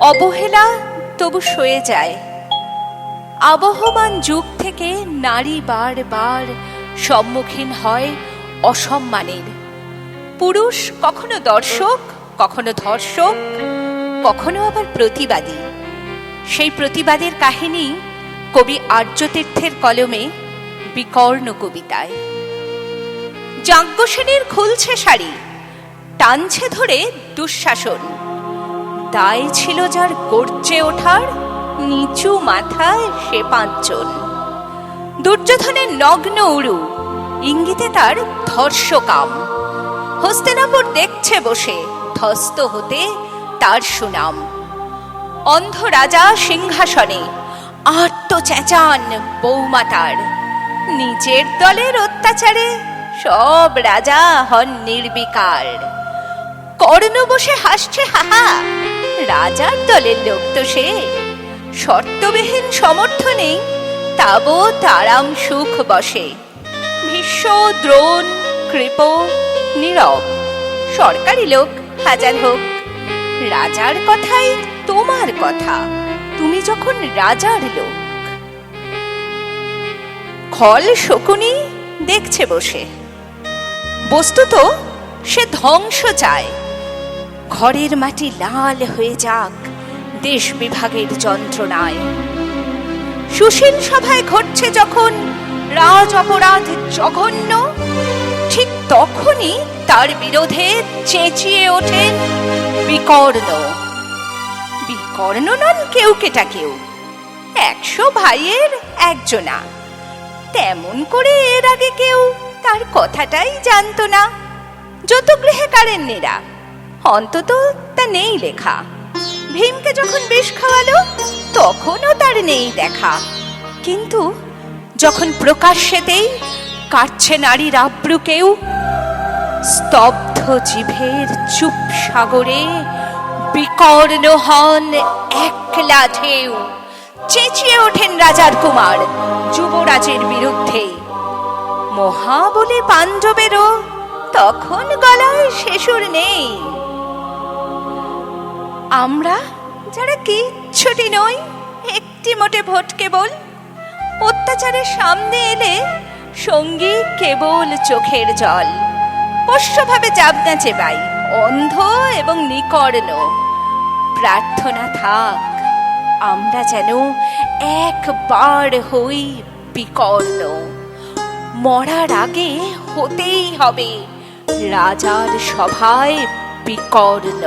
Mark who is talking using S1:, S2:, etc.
S1: অবহেলা তবু সয়ে যায়। আবহমান যুগ থেকে নারী বারবার সম্মুখীন হয় অসম্মানের। পুরুষ কখনো দর্শক, কখনো ধর্ষক, কখনো আবার প্রতিবাদী। সেই প্রতিবাদের কাহিনী কবি আর্যতীর্থের কলমে বিকর্ণ কবিতায়। যাজ্ঞসেনের খুলছে শাড়ি, টানছে ধরে দুঃশাসন। দায় ছিল যার গর্জে ওঠার নিচু মাথায় সে পাঁচজন। দুর্যোধনের নগ্ন উড়ু ইঙ্গিতে তার ধর্ষকাম। হস্তিনাপুর দেখছে বসে ধস্ত হতে তার সুনাম। অন্ধ রাজা সিংহাসনে, আর্ত চেঁচান বৌমাতার নিজের দলের অত্যাচারে সব রাজা হন নির্বিকার। কর্ণ বসে হাসছে, হাহা। রাজার দলের লোক তো সে। শর্তবিহীন সমর্থনে তাবো তারাম সুখ বসে। ভীষ্ম, দ্রোণ, কৃপ, নীরব। সরকারি লোক, হাজার হোক। রাজার কথাই তোমার কথা। তুমি যখন রাজার লোক। খল শকুনি দেখছে বসে। বস্তুত সে ধ্বংস চায়। ঘরের মাটি লাল হয়ে যাক, দেশ বিভাগের যন্ত্রণায়। সুশীল সভায় ঘটছে যখন রাজ অপরাধ জঘন্য, ঠিক তখনই তার বিরোধে চেঁচিয়ে ওঠেন বিকর্ণ। বিকর্ণ নন কেউ কেটা কেউ, একশো ভাইয়ের একজনা। তেমন করে এর আগে কেউ তার কথাটাই জানতো না, যত গৃহে কারেন কারেন্নেরা অন্তত তা নেই লেখা। ভীমকে যখন বিষ খাওয়ালো, তখনও তার নেই দেখা। কিন্তু যখন প্রকাশ্যেতেই কাটছে নারীর আব্রু কেউ স্তব্ধ জিভের চুপ সাগরে বিকর্ণ হন একলা ঢেউ চেঁচিয়ে ওঠেন রাজার কুমার যুবরাজের বিরুদ্ধে। মহাবলী পাণ্ডবেরও তখন গলায় শেষুর নেই। আমরা যারা কিচ্ছুটি নই, একটি মোটে ভোট কেবল। অত্যাচারের সামনে এলে সঙ্গী কেবল চোখের জল। পোষ্যভাবে যাবনা চেবাই অন্ধ এবং নিকর্ণ। প্রার্থনা থাক, আমরা যেন একবার হই বিকর্ণ। মরার আগে হতেই হবে রাজার সভায় বিকর্ণ।